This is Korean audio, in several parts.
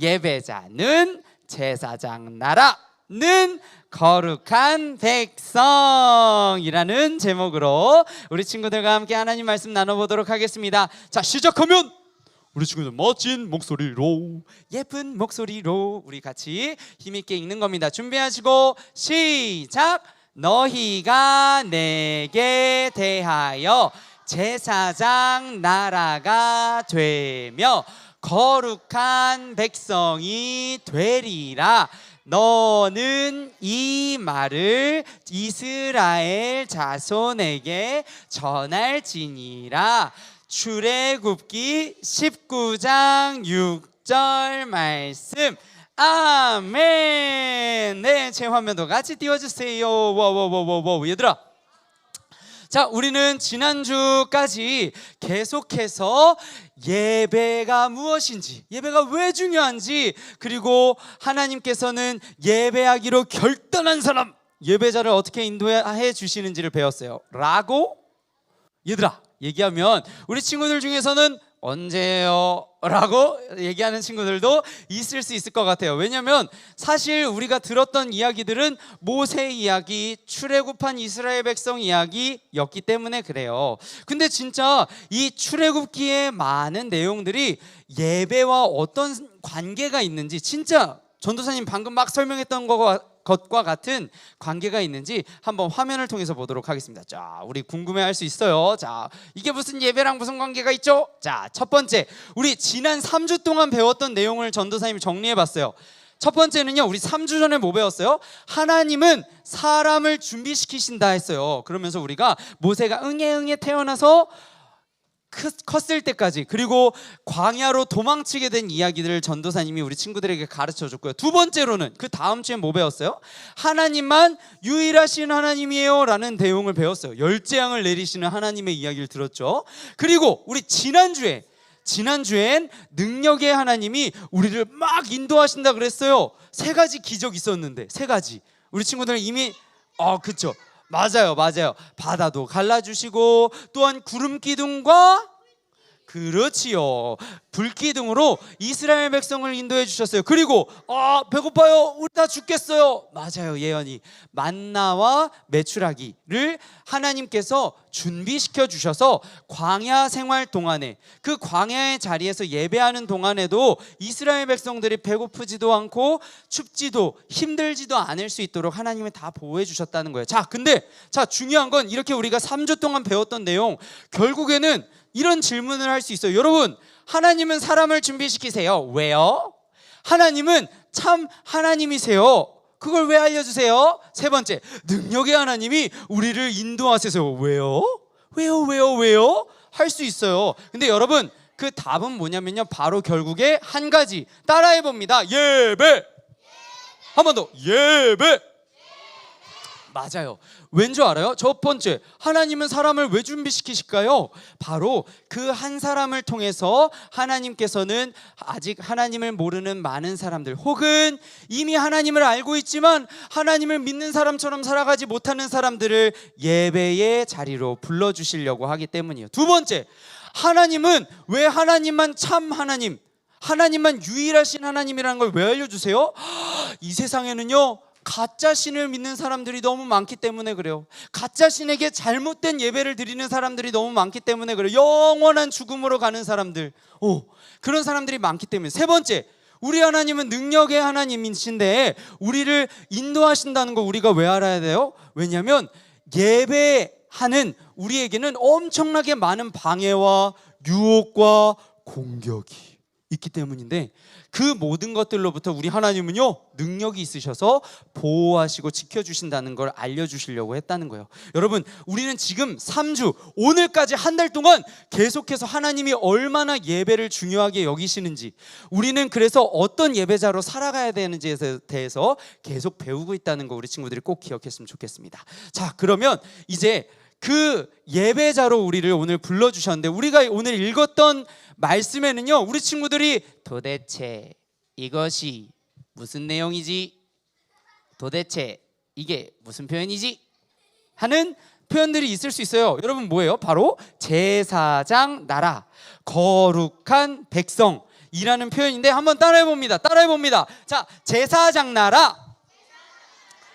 예배자는 제사장 나라는 거룩한 백성이라는 제목으로 우리 친구들과 함께 하나님 말씀 나눠보도록 하겠습니다. 자 시작하면 우리 친구들 멋진 목소리로 예쁜 목소리로 우리 같이 힘있게 읽는 겁니다. 준비하시고 시작. 너희가 내게 대하여 제사장 나라가 되며 거룩한 백성이 되리라. 너는 이 말을 이스라엘 자손에게 전할지니라. 출애굽기 19장 6절 말씀. 아멘. 네, 제 화면도 같이 띄워주세요. 워워워워워 얘들아. 자, 우리는 지난주까지 계속해서 예배가 무엇인지, 예배가 왜 중요한지, 그리고 하나님께서는 예배하기로 결단한 사람, 예배자를 어떻게 인도해 주시는지를 배웠어요. 라고 얘들아 얘기하면 우리 친구들 중에서는 언제요? 라고 얘기하는 친구들도 있을 수 있을 것 같아요. 왜냐하면 사실 우리가 들었던 이야기들은 모세 이야기, 출애굽한 이스라엘 백성 이야기였기 때문에 그래요. 근데 진짜 이 출애굽기의 많은 내용들이 예배와 어떤 관계가 있는지 진짜 전도사님 방금 막 설명했던 거가 것과 같은 관계가 있는지 한번 화면을 통해서 보도록 하겠습니다. 자, 우리 궁금해할 수 있어요. 자, 이게 무슨 예배랑 무슨 관계가 있죠? 자, 첫 번째, 우리 지난 3주 동안 배웠던 내용을 전도사님이 정리해봤어요. 첫 번째는요, 우리 3주 전에 뭐 배웠어요? 하나님은 사람을 준비시키신다 했어요. 그러면서 우리가 모세가 응애 응애 태어나서 크- 컸을 때까지 그리고 광야로 도망치게 된 이야기들을 전도사님이 우리 친구들에게 가르쳐 줬고요. 두 번째로는 그 다음 주에 뭐 배웠어요? 하나님만 유일하신 하나님이에요라는 내용을 배웠어요. 열재앙을 내리시는 하나님의 이야기를 들었죠. 그리고 우리 지난주에 지난주엔 능력의 하나님이 우리를 막 인도하신다 그랬어요. 세 가지 기적 있었는데 세 가지. 우리 친구들 이미 어 그쵸 맞아요 맞아요. 바다도 갈라주시고 또한 구름 기둥과 그렇지요. 불기둥으로 이스라엘 백성을 인도해 주셨어요. 그리고 아 배고파요. 우리 다 죽겠어요. 맞아요 예언이. 만나와 메추라기를 하나님께서 준비시켜 주셔서 광야 생활 동안에 그 광야의 자리에서 예배하는 동안에도 이스라엘 백성들이 배고프지도 않고 춥지도 힘들지도 않을 수 있도록 하나님이 다 보호해 주셨다는 거예요. 자, 근데 자 중요한 건 이렇게 우리가 3주 동안 배웠던 내용. 결국에는 이런 질문을 할 수 있어요. 여러분, 하나님은 사람을 준비시키세요. 왜요? 하나님은 참 하나님이세요. 그걸 왜 알려주세요? 세 번째, 능력의 하나님이 우리를 인도하세요. 왜요? 왜요? 왜요? 왜요? 할 수 있어요. 근데 여러분, 그 답은 뭐냐면요. 바로 결국에 한 가지 따라해 봅니다. 예배. 한 번 더. 예배. 맞아요. 왠 줄 알아요? 첫 번째, 하나님은 사람을 왜 준비시키실까요? 바로 그 한 사람을 통해서 하나님께서는 아직 하나님을 모르는 많은 사람들 혹은 이미 하나님을 알고 있지만 하나님을 믿는 사람처럼 살아가지 못하는 사람들을 예배의 자리로 불러주시려고 하기 때문이에요. 두 번째, 하나님은 왜 하나님만 참 하나님, 하나님만 유일하신 하나님이라는 걸 왜 알려주세요? 이 세상에는요, 가짜 신을 믿는 사람들이 너무 많기 때문에 그래요. 가짜 신에게 잘못된 예배를 드리는 사람들이 너무 많기 때문에 그래요. 영원한 죽음으로 가는 사람들. 오, 그런 사람들이 많기 때문에. 세 번째, 우리 하나님은 능력의 하나님이신데 우리를 인도하신다는 거 우리가 왜 알아야 돼요? 왜냐하면 예배하는 우리에게는 엄청나게 많은 방해와 유혹과 공격이 있기 때문인데 그 모든 것들로부터 우리 하나님은요 능력이 있으셔서 보호하시고 지켜주신다는 걸 알려주시려고 했다는 거예요. 여러분 우리는 지금 3주 오늘까지 한 달 동안 계속해서 하나님이 얼마나 예배를 중요하게 여기시는지 우리는 그래서 어떤 예배자로 살아가야 되는지에 대해서 계속 배우고 있다는 거 우리 친구들이 꼭 기억했으면 좋겠습니다. 자 그러면 이제 그 예배자로 우리를 오늘 불러주셨는데 우리가 오늘 읽었던 말씀에는요 우리 친구들이 도대체 이것이 무슨 내용이지 도대체 이게 무슨 표현이지 하는 표현들이 있을 수 있어요 여러분 뭐예요 바로 제사장 나라 거룩한 백성 이라는 표현인데 한번 따라해 봅니다. 따라해 봅니다. 자, 제사장 나라.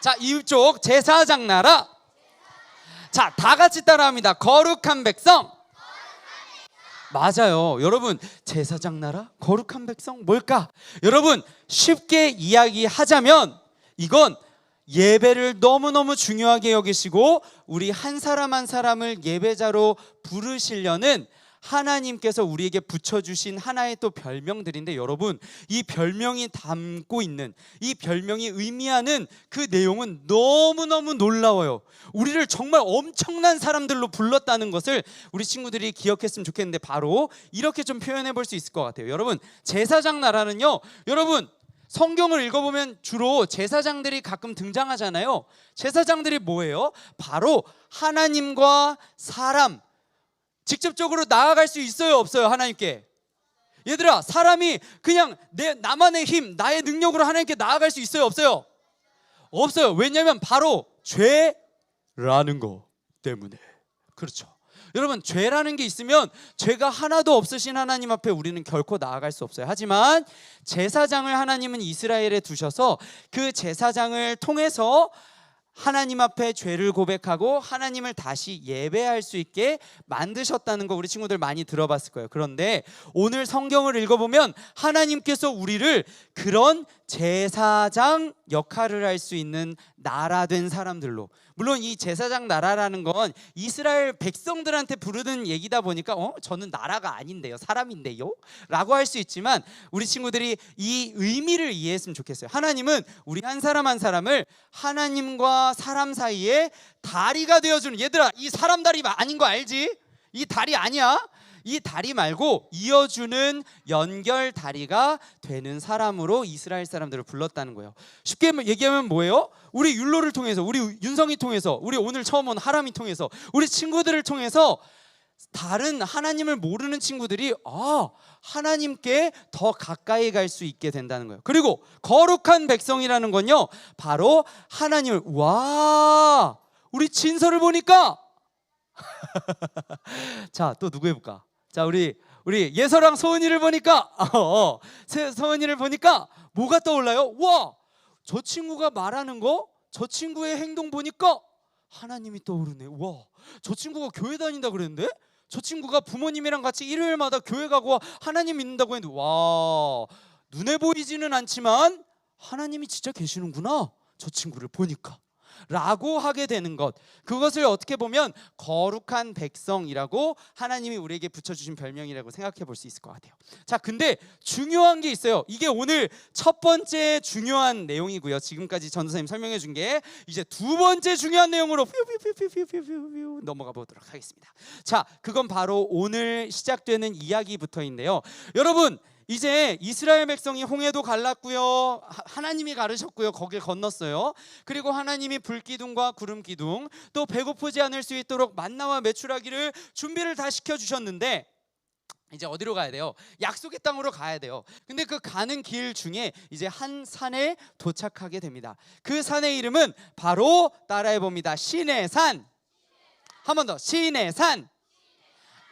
자, 이쪽 제사장 나라. 자, 다 같이 따라합니다. 거룩한 백성. 맞아요. 여러분, 제사장 나라? 거룩한 백성? 뭘까? 여러분, 쉽게 이야기하자면 이건 예배를 너무너무 중요하게 여기시고 우리 한 사람 한 사람을 예배자로 부르시려는 하나님께서 우리에게 붙여주신 하나의 또 별명들인데 여러분 이 별명이 담고 있는 이 별명이 의미하는 그 내용은 너무너무 놀라워요 우리를 정말 엄청난 사람들로 불렀다는 것을 우리 친구들이 기억했으면 좋겠는데 바로 이렇게 좀 표현해 볼 수 있을 것 같아요 여러분 제사장 나라는요 여러분 성경을 읽어보면 주로 제사장들이 가끔 등장하잖아요. 제사장들이 뭐예요? 바로 하나님과 사람 직접적으로 나아갈 수 있어요, 없어요, 하나님께? 얘들아, 사람이 그냥 내 나만의 힘, 나의 능력으로 하나님께 나아갈 수 있어요, 없어요? 없어요. 왜냐하면 바로 죄라는 거 때문에. 그렇죠. 여러분 죄라는 게 있으면 죄가 하나도 없으신 하나님 앞에 우리는 결코 나아갈 수 없어요. 하지만 제사장을 하나님은 이스라엘에 두셔서 그 제사장을 통해서 하나님 앞에 죄를 고백하고 하나님을 다시 예배할 수 있게 만드셨다는 거 우리 친구들 많이 들어봤을 거예요. 그런데 오늘 성경을 읽어보면 하나님께서 우리를 그런 제사장 역할을 할 수 있는 나라 된 사람들로. 물론 이 제사장 나라라는 건 이스라엘 백성들한테 부르는 얘기다 보니까 어? 저는 나라가 아닌데요 사람인데요? 라고 할 수 있지만 우리 친구들이 이 의미를 이해했으면 좋겠어요. 하나님은 우리 한 사람 한 사람을 하나님과 사람 사이에 다리가 되어주는 얘들아 이 사람 다리 아닌 거 알지? 이 다리 아니야 이 다리 말고 이어주는 연결 다리가 되는 사람으로 이스라엘 사람들을 불렀다는 거예요. 쉽게 얘기하면 뭐예요? 우리 율로를 통해서, 우리 윤성이 통해서, 우리 오늘 처음 온 하람이 통해서, 우리 친구들을 통해서 다른 하나님을 모르는 친구들이 아 하나님께 더 가까이 갈 수 있게 된다는 거예요. 그리고 거룩한 백성이라는 건요 바로 하나님을 와 우리 진서를 보니까 자 또 누구 해볼까? 자 우리 우리 예서랑 소은이를 보니까 어, 어, 세- 소은이를 보니까 뭐가 떠올라요? 와 저 친구가 말하는 거, 저 친구의 행동 보니까 하나님이 떠오르네. 와 저 친구가 교회 다닌다 그랬는데 저 친구가 부모님이랑 같이 일요일마다 교회 가고 하나님 믿는다고 했는데 와 눈에 보이지는 않지만 하나님이 진짜 계시는구나. 저 친구를 보니까. 라고 하게 되는 것. 그것을 어떻게 보면 거룩한 백성이라고 하나님이 우리에게 붙여주신 별명이라고 생각해 볼 수 있을 것 같아요. 자 근데 중요한 게 있어요. 이게 오늘 첫 번째 중요한 내용이고요. 지금까지 전도사님 설명해 준 게 이제 두 번째 중요한 내용으로 넘어가 보도록 하겠습니다. 자 그건 바로 오늘 시작되는 이야기부터인데요. 여러분 이제 이스라엘 백성이 홍해도 갈랐고요. 하- 하나님이 가르셨고요. 거길 건넜어요. 그리고 하나님이 불기둥과 구름 기둥 또 배고프지 않을 수 있도록 만나와 메추라기를 준비를 다 시켜 주셨는데 이제 어디로 가야 돼요? 약속의 땅으로 가야 돼요. 근데 그 가는 길 중에 이제 한 산에 도착하게 됩니다. 그 산의 이름은 바로 따라해 봅니다. 신의 산. 한 번 더. 신의 산.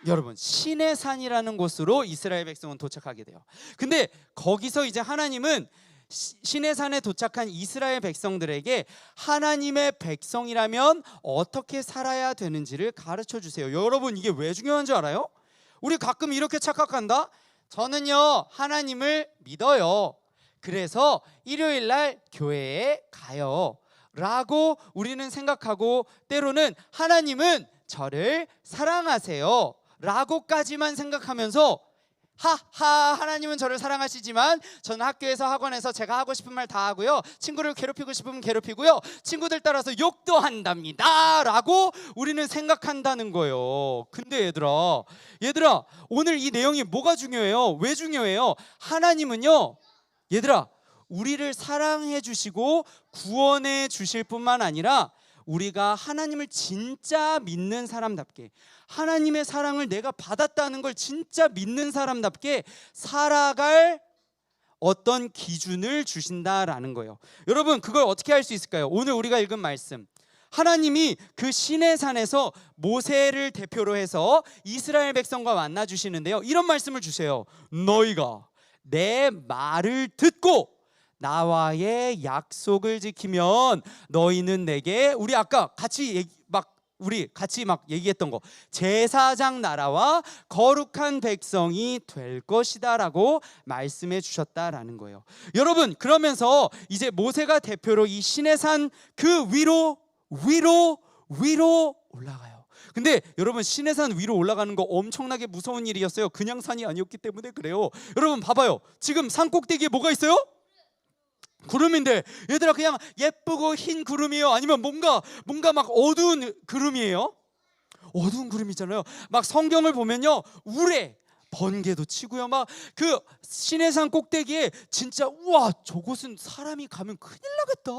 여러분 신의 산이라는 곳으로 이스라엘 백성은 도착하게 돼요. 근데 거기서 이제 하나님은 시- 신의 산에 도착한 이스라엘 백성들에게 하나님의 백성이라면 어떻게 살아야 되는지를 가르쳐 주세요. 여러분 이게 왜 중요한 줄 알아요? 우리 가끔 이렇게 착각한다. 저는요 하나님을 믿어요. 그래서 일요일 날 교회에 가요. 라고 우리는 생각하고 때로는 하나님은 저를 사랑하세요. 라고까지만 생각하면서 하하 하나님은 저를 사랑하시지만 저는 학교에서 학원에서 제가 하고 싶은 말 다 하고요. 친구를 괴롭히고 싶으면 괴롭히고요. 친구들 따라서 욕도 한답니다. 라고 우리는 생각한다는 거예요. 근데 얘들아 얘들아 오늘 이 내용이 뭐가 중요해요? 왜 중요해요? 하나님은요 얘들아 우리를 사랑해 주시고 구원해 주실 뿐만 아니라 우리가 하나님을 진짜 믿는 사람답게 하나님의 사랑을 내가 받았다는 걸 진짜 믿는 사람답게 살아갈 어떤 기준을 주신다라는 거예요. 여러분, 그걸 어떻게 할 수 있을까요? 오늘 우리가 읽은 말씀. 하나님이 그 신의 산에서 모세를 대표로 해서 이스라엘 백성과 만나 주시는데요. 이런 말씀을 주세요. 너희가 내 말을 듣고 나와의 약속을 지키면 너희는 내게 우리 아까 같이 얘기, 막 우리 같이 막 얘기했던 거 제사장 나라와 거룩한 백성이 될 것이다라고 말씀해 주셨다라는 거예요. 여러분 그러면서 이제 모세가 대표로 이 신의 산 그 위로 위로 위로 올라가요. 근데 여러분 신의 산 위로 올라가는 거 엄청나게 무서운 일이었어요. 그냥 산이 아니었기 때문에 그래요. 여러분 봐봐요. 지금 산 꼭대기에 뭐가 있어요? 구름인데 얘들아 그냥 예쁘고 흰 구름이에요? 아니면 뭔가 뭔가 막 어두운 구름이에요? 어두운 구름이잖아요. 막 성경을 보면요 우레 번개도 치고요. 막 그 시내산 꼭대기에 진짜 우와 저곳은 사람이 가면 큰일 나겠다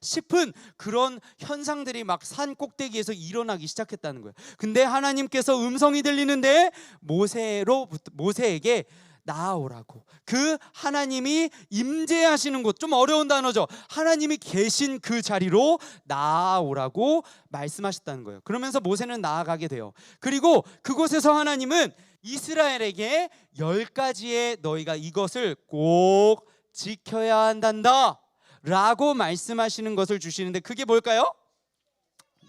싶은 그런 현상들이 막 산 꼭대기에서 일어나기 시작했다는 거예요. 근데 하나님께서 음성이 들리는데 모세로부터 모세에게 나아오라고 그 하나님이 임재하시는 곳 좀 어려운 단어죠 하나님이 계신 그 자리로 나아오라고 말씀하셨다는 거예요 그러면서 모세는 나아가게 돼요 그리고 그곳에서 하나님은 이스라엘에게 열 가지의 너희가 이것을 꼭 지켜야 한단다 라고 말씀하시는 것을 주시는데 그게 뭘까요?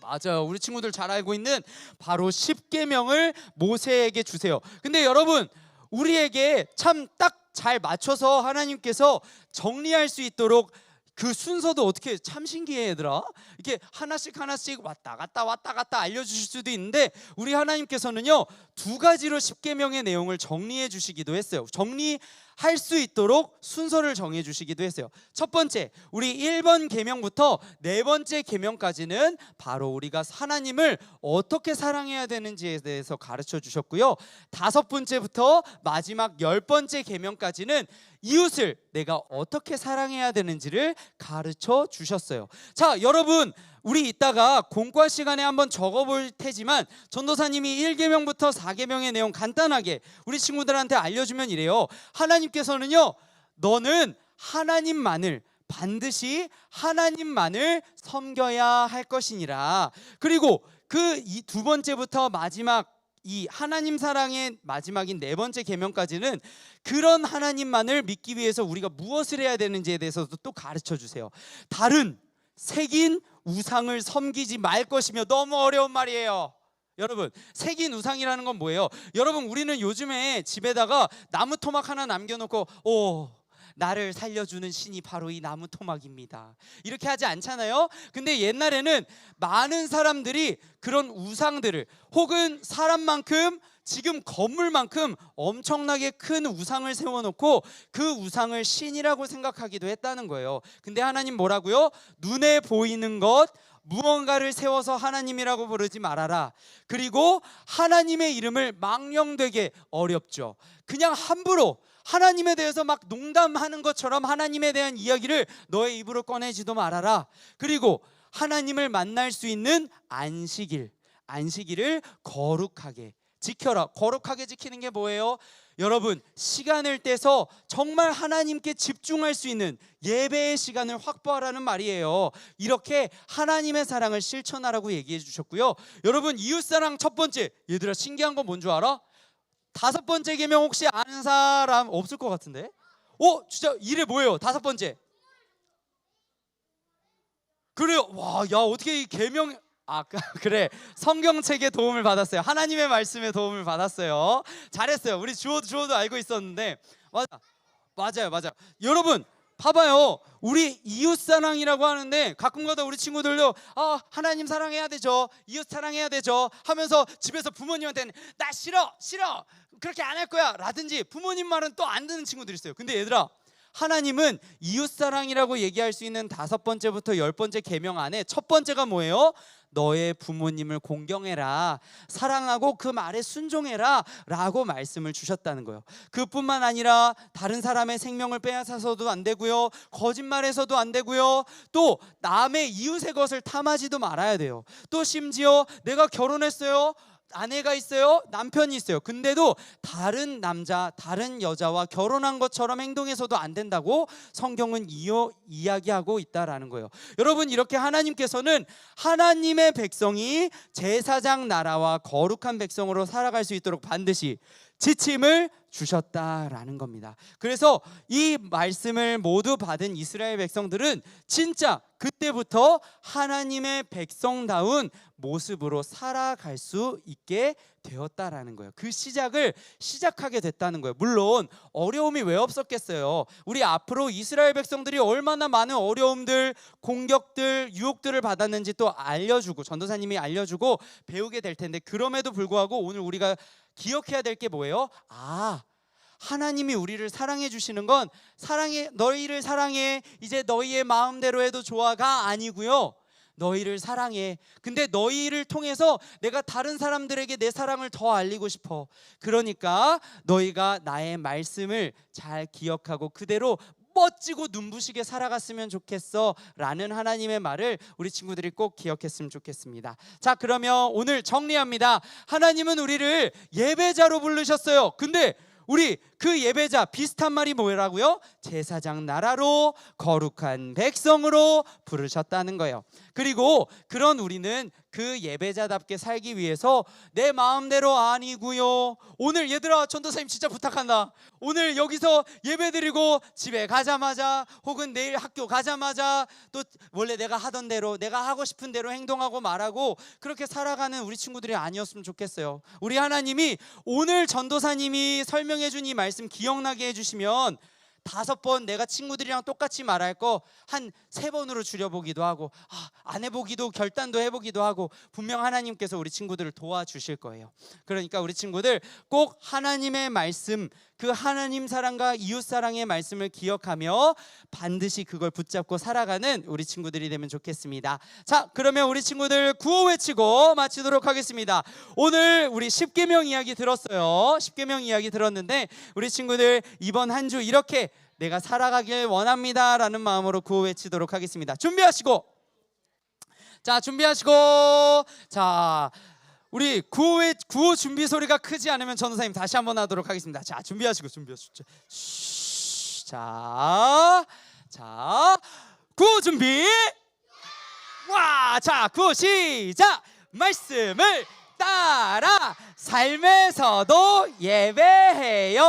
맞아요. 우리 친구들 잘 알고 있는 바로 십계명을 모세에게 주세요. 근데 여러분 우리에게 참 딱 잘 맞춰서 하나님께서 정리할 수 있도록 그 순서도 어떻게 참 신기해 얘들아? 이렇게 하나씩 하나씩 왔다 갔다 왔다 갔다 알려주실 수도 있는데 우리 하나님께서는요 두 가지로 십계명의 내용을 정리해 주시기도 했어요. 정리 할 수 있도록 순서를 정해 주시기도 했어요 첫 번째 우리 1번 계명부터 네 번째 계명까지는 바로 우리가 하나님을 어떻게 사랑해야 되는지에 대해서 가르쳐 주셨고요 다섯 번째부터 마지막 열 번째 계명까지는 이웃을 내가 어떻게 사랑해야 되는지를 가르쳐 주셨어요. 자, 여러분, 우리 이따가 공과 시간에 한번 적어볼 테지만 전도사님이 1계명부터 4계명의 내용 간단하게 우리 친구들한테 알려주면 이래요. 하나님께서는요, 너는 하나님만을 반드시 하나님만을 섬겨야 할 것이니라. 그리고 그이두 번째부터 마지막 이 하나님 사랑의 마지막인 네 번째 계명까지는 그런 하나님만을 믿기 위해서 우리가 무엇을 해야 되는지에 대해서도 또 가르쳐 주세요. 다른 색인 우상을 섬기지 말 것이며 너무 어려운 말이에요. 여러분 색인 우상이라는 건 뭐예요? 여러분 우리는 요즘에 집에다가 나무 토막 하나 남겨놓고 오 나를 살려주는 신이 바로 이 나무 토막입니다. 이렇게 하지 않잖아요. 근데 옛날에는 많은 사람들이 그런 우상들을 혹은 사람만큼 지금 건물만큼 엄청나게 큰 우상을 세워놓고 그 우상을 신이라고 생각하기도 했다는 거예요. 근데 하나님 뭐라고요? 눈에 보이는 것 무언가를 세워서 하나님이라고 부르지 말아라. 그리고 하나님의 이름을 망령되게 어렵죠. 그냥 함부로 하나님에 대해서 막 농담하는 것처럼 하나님에 대한 이야기를 너의 입으로 꺼내지도 말아라. 그리고 하나님을 만날 수 있는 안식일, 안식일을 거룩하게 지켜라. 거룩하게 지키는 게 뭐예요? 여러분, 시간을 떼서 정말 하나님께 집중할 수 있는 예배의 시간을 확보하라는 말이에요. 이렇게 하나님의 사랑을 실천하라고 얘기해 주셨고요. 여러분, 이웃사랑 첫 번째. 얘들아, 신기한 건 뭔 줄 알아? 다섯 번째 계명 혹시 아는 사람 없을 것 같은데? 어, 진짜 이래 뭐예요? 다섯 번째. 그래요. 와, 야 어떻게 이 계명 아 그- 그래 성경책의 도움을 받았어요. 하나님의 말씀의 도움을 받았어요. 잘했어요. 우리 주호도 주호도 알고 있었는데 맞아 맞아요 맞아요. 여러분 봐봐요. 우리 이웃 사랑이라고 하는데 가끔가다 우리 친구들도 아 하나님 사랑해야 되죠. 이웃 사랑해야 되죠. 하면서 집에서 부모님한테는 나 싫어 싫어 그렇게 안 할 거야 라든지 부모님 말은 또 안 듣는 친구들이 있어요. 근데 얘들아 하나님은 이웃 사랑이라고 얘기할 수 있는 다섯 번째부터 열 번째 계명 안에 첫 번째가 뭐예요? 너의 부모님을 공경해라 사랑하고 그 말에 순종해라 라고 말씀을 주셨다는 거예요. 그뿐만 아니라 다른 사람의 생명을 빼앗아서도 안 되고요. 거짓말해서도 안 되고요. 또 남의 이웃의 것을 탐하지도 말아야 돼요. 또 심지어 내가 결혼했어요. 아내가 있어요. 남편이 있어요. 근데도 다른 남자, 다른 여자와 결혼한 것처럼 행동해서도 안 된다고 성경은 이어, 이야기하고 있다라는 거예요. 여러분 이렇게 하나님께서는 하나님의 백성이 제사장 나라와 거룩한 백성으로 살아갈 수 있도록 반드시 지침을 주셨다라는 겁니다. 그래서 이 말씀을 모두 받은 이스라엘 백성들은 진짜 그때부터 하나님의 백성다운 모습으로 살아갈 수 있게 되었다라는 거예요. 그 시작을 시작하게 됐다는 거예요. 물론 어려움이 왜 없었겠어요. 우리 앞으로 이스라엘 백성들이 얼마나 많은 어려움들, 공격들, 유혹들을 받았는지 또 알려주고 전도사님이 알려주고 배우게 될 텐데 그럼에도 불구하고 오늘 우리가 기억해야 될 게 뭐예요? 아, 하나님이 우리를 사랑해 주시는 건 사랑해 너희를 사랑해 이제 너희의 마음대로 해도 좋아가 아니고요. 너희를 사랑해. 근데 너희를 통해서 내가 다른 사람들에게 내 사랑을 더 알리고 싶어. 그러니까 너희가 나의 말씀을 잘 기억하고 그대로 멋지고 눈부시게 살아갔으면 좋겠어 라는 하나님의 말을 우리 친구들이 꼭 기억했으면 좋겠습니다 자 그러면 오늘 정리합니다 하나님은 우리를 예배자로 부르셨어요 근데 우리 그 예배자 비슷한 말이 뭐라고요? 제사장 나라로 거룩한 백성으로 부르셨다는 거예요. 그리고 그런 우리는 그 예배자답게 살기 위해서 내 마음대로 아니고요. 오늘 얘들아 전도사님 진짜 부탁한다. 오늘 여기서 예배드리고 집에 가자마자 혹은 내일 학교 가자마자 또 원래 내가 하던 대로 내가 하고 싶은 대로 행동하고 말하고 그렇게 살아가는 우리 친구들이 아니었으면 좋겠어요. 우리 하나님이 오늘 전도사님이 설명해 준 이 말씀 기억나게 해 주시면 다섯 번 내가 친구들이랑 똑같이 말할 거 한 세 번으로 줄여보기도 하고 아, 안 해보기도 결단도 해보기도 하고 분명 하나님께서 우리 친구들을 도와주실 거예요. 그러니까 우리 친구들 꼭 하나님의 말씀 그 하나님 사랑과 이웃 사랑의 말씀을 기억하며 반드시 그걸 붙잡고 살아가는 우리 친구들이 되면 좋겠습니다. 자, 그러면 우리 친구들 구호 외치고 마치도록 하겠습니다. 오늘 우리 십계명 이야기 들었어요. 십계명 이야기 들었는데 우리 친구들 이번 한 주 이렇게 내가 살아가길 원합니다라는 마음으로 구호 외치도록 하겠습니다. 준비하시고 자, 준비하시고 자, 우리 구호의 구호 준비 소리가 크지 않으면 전도사님 다시 한번 하도록 하겠습니다. 자, 준비하시고. 쉬, 자, 자, 구호 준비. 와, 자, 구호 시작. 말씀을 따라 삶에서도 예배해요.